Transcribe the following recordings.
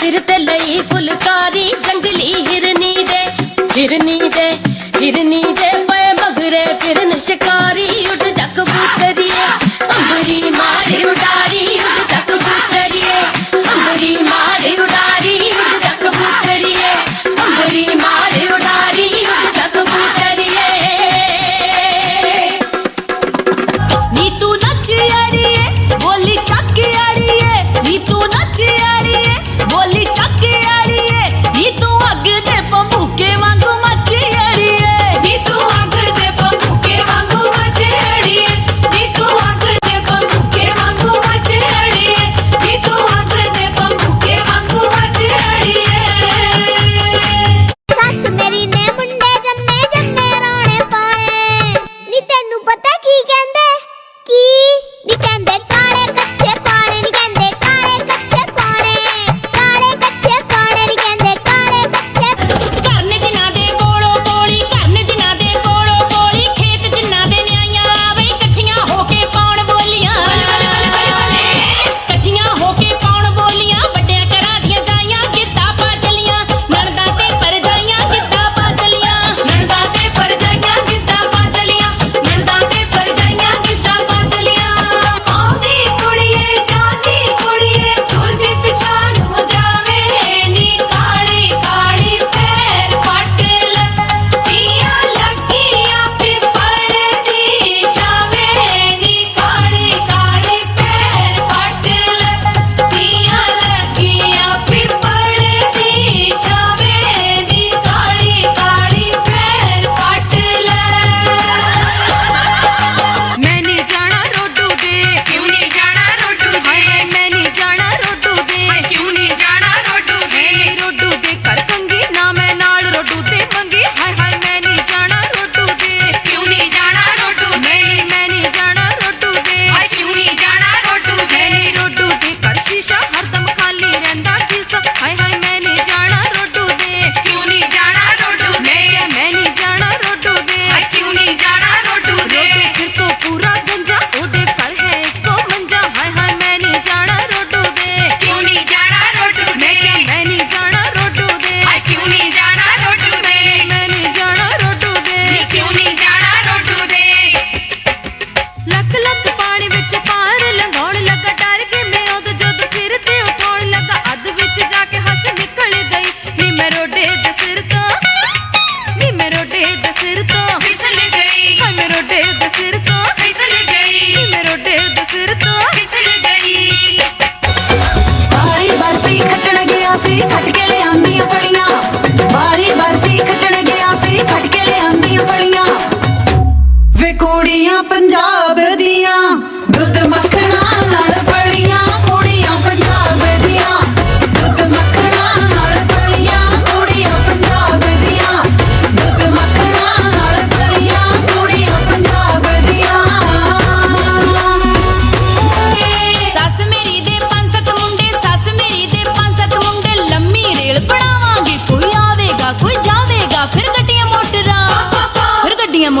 Did it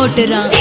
மோட்டுறான்.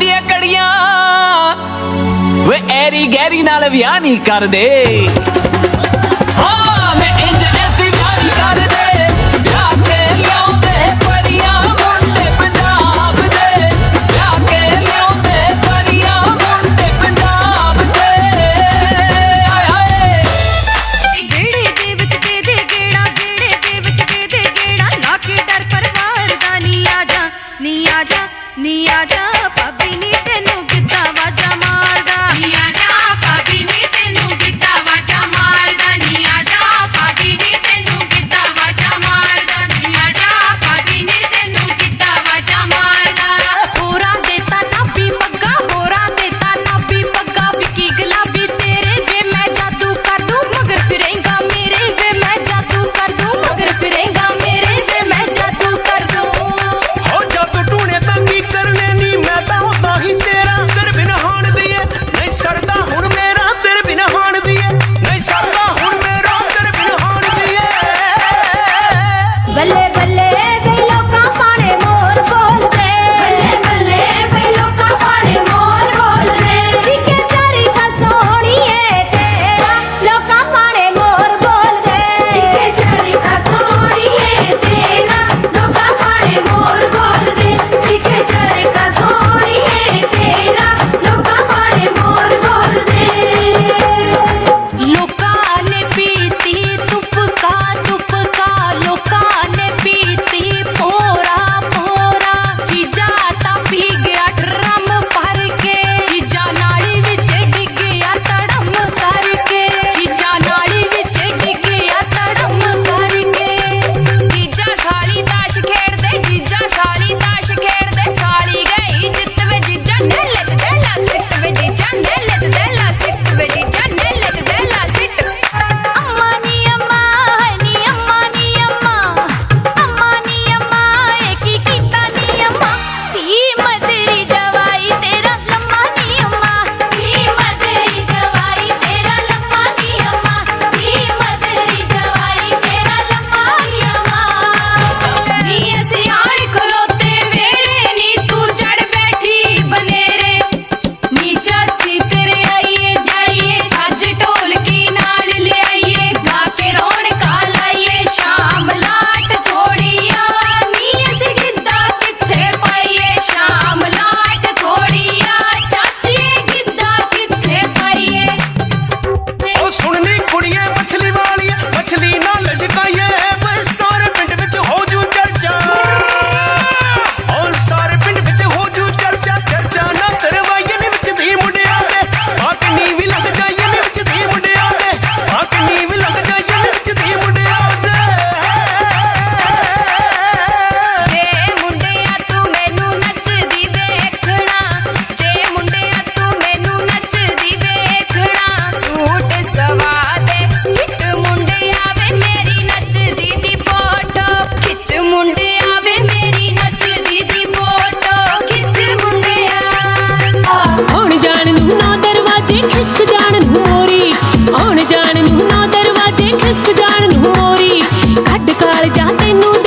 ਦੀਆਂ ਕੜੀਆਂ। ਵੇ Airy Garry ਨਾਲ ਵਿਆਹ ਨਹੀਂ ਕਰਦੇ। పబిని తెనుగు ਜਾਣ ਨੂੰ ਮੋਰੀ। ਕੱਢ ਕਾਲ ਜਾਂ ਤੈਨੂੰ